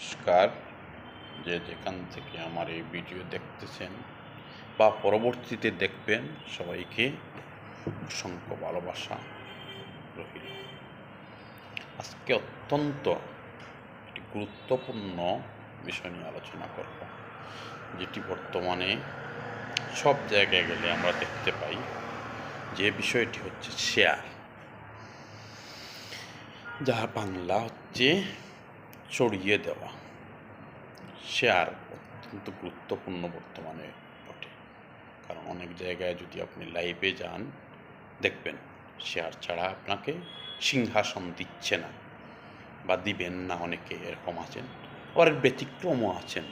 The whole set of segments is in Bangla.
নমস্কার। যে যেখান থেকে আমার এই ভিডিও দেখতেছেন বা পরবর্তীতে দেখবেন, সবাইকে অসংখ্য ভালোবাসা রহিল আজকে অত্যন্ত একটি গুরুত্বপূর্ণ বিষয় নিয়ে আলোচনা করব, যেটি বর্তমানে সব জায়গায় গেলে আমরা দেখতে পাই যে বিষয়টি হচ্ছে শেয়ার যার বাংলা হচ্ছে ছড়িয়ে দেওয়া। শেয়ার অত্যন্ত গুরুত্বপূর্ণ বর্তমানে বটে। কারণ অনেক জায়গায় যদি আপনি লাইভে যান, দেখবেন শেয়ার ছাড়া আপনাকে সিংহাসন দিচ্ছে না বা দিবেন না অনেকে, এরকম আছেন আবার ব্যতিক্রমও আছেন।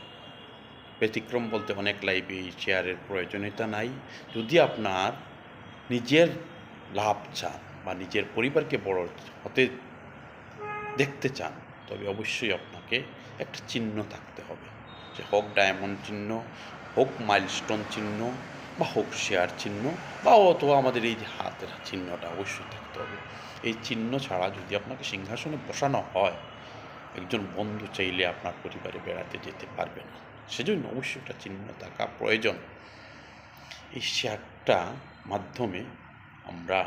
ব্যতিক্রম বলতে অনেক লাইভে শেয়ারের প্রয়োজনীয়তা নাই। যদি আপনার নিজের লাভ চান বা নিজের পরিবারকে বড় হতে দেখতে চান তবে অবশ্যই আপনাকে একটা চিহ্ন থাকতে হবে। যে হোক ডায়মন্ড চিহ্ন, হোক মাইলস্টোন চিহ্ন, বা হোক শেয়ার চিহ্ন, বা অথবা আমাদের এই যে হাতের চিহ্নটা অবশ্যই থাকতে হবে। এই চিহ্ন ছাড়া যদি আপনাকে সিংহাসনে বসানো হয়, একজন বন্ধু চাইলে আপনার পরিবারে বেড়াতে যেতে পারবে না। সেজন্য অবশ্যই একটা চিহ্ন থাকা প্রয়োজন। এই শেয়ারটা মাধ্যমে আমরা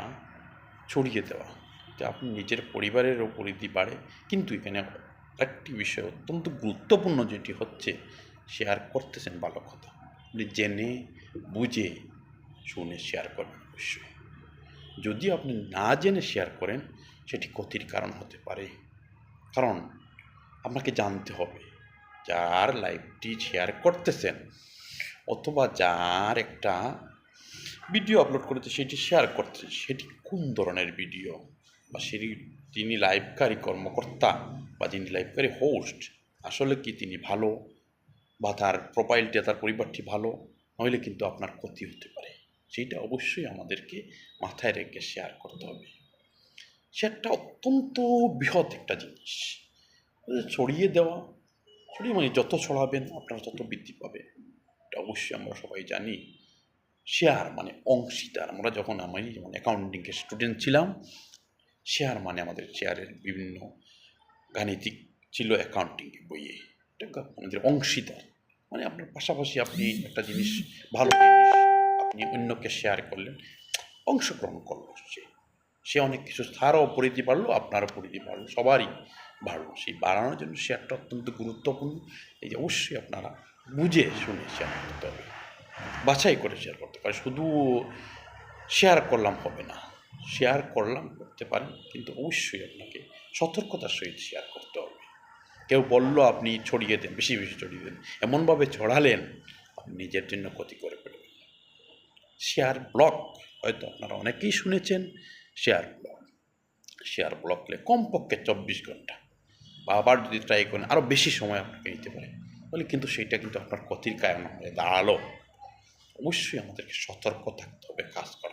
ছড়িয়ে দেওয়া। যে আপনি নিজের পরিবারেরও পরিধি বাড়ে কিন্তু এখানে একটি বিষয় অত্যন্ত গুরুত্বপূর্ণ যেটি হচ্ছে শেয়ার করতেছেন ভালো কথা। আপনি জেনে, বুঝে শুনে শেয়ার করবেন অবশ্যই। যদি আপনি না জেনে শেয়ার করেন, সেটি ক্ষতির কারণ হতে পারে। কারণ আপনাকে জানতে হবে, যার লাইভটি শেয়ার করতেছেন অথবা যার একটা ভিডিও আপলোড করেছে, সেটি শেয়ার করছে সেটি কোন ধরনের ভিডিও বা সেটি তিনি লাইভকারী কর্মকর্তা বা যিনি লাইভকারী হোস্ট আসলে কি তিনি ভালো বা তার প্রোফাইলটা তার পরিবারটি ভালো? নইলে কিন্তু আপনার ক্ষতি হতে পারে। সেইটা অবশ্যই আমাদেরকে মাথায় রেখে শেয়ার করতে হবে। শেয়ারটা অত্যন্ত বৃহৎ একটা জিনিস। ছড়িয়ে দেওয়া, ছড়িয়ে মানে যত ছড়াবেন, আপনার তত বৃদ্ধি পাবে এটা অবশ্যই আমরা সবাই জানি। শেয়ার মানে অংশীদার। আমরা যখন আমি যেমন অ্যাকাউন্টিংয়ের স্টুডেন্ট ছিলাম শেয়ার মানে আমাদের শেয়ারের বিভিন্ন গাণিতিক ছিল অ্যাকাউন্টিং বইয়ে। এটা আমাদের অংশীদার। মানে আপনার পাশাপাশি আপনি একটা জিনিস, ভালো জিনিস আপনি অন্যকে শেয়ার করলেন, অংশগ্রহণ করল সে। সে অনেক কিছু তারও পরিধি বাড়লো, আপনারও পরিধি বাড়লো, সবারই বাড়লো। সেই বাড়ানোর জন্য শেয়ারটা অত্যন্ত গুরুত্বপূর্ণ। এই যে অবশ্যই আপনারা বুঝে শুনে শেয়ার করতে হবে। বাছাই করে শেয়ার করতে পারে শুধু শেয়ার করলাম হবে না। শেয়ার করলাম, করতে পারেন, কিন্তু অবশ্যই আপনাকে সতর্কতার সহিত শেয়ার করতে হবে। কেউ বলল, আপনি ছড়িয়ে দেন, বেশি বেশি ছড়িয়ে দেন। এমনভাবে ছড়ালেন, আপনি নিজের জন্য ক্ষতি করে ফেলবেন। শেয়ার ব্লক হয়তো আপনারা অনেকেই শুনেছেন শেয়ার ব্লক শেয়ার ব্লকলে কমপক্ষে চব্বিশ ঘণ্টা বা আবার যদি ট্রাই করেন, আরও বেশি সময় আপনাকে নিতে পারে। বলে কিন্তু সেইটা কিন্তু আপনার ক্ষতির কারণ হয়ে দাঁড়াল। অবশ্যই আমাদেরকে সতর্ক থাকতে হবে কাজ ক্ষেত্রে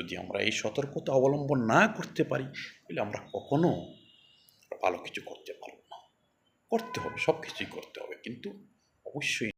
যদি আমরা এই সতর্কতা অবলম্বন না করতে পারি, তাহলে আমরা কখনো ভালো কিছু করতে পারব না। করতে হবে সব কিছুই করতে হবে, কিন্তু অবশ্যই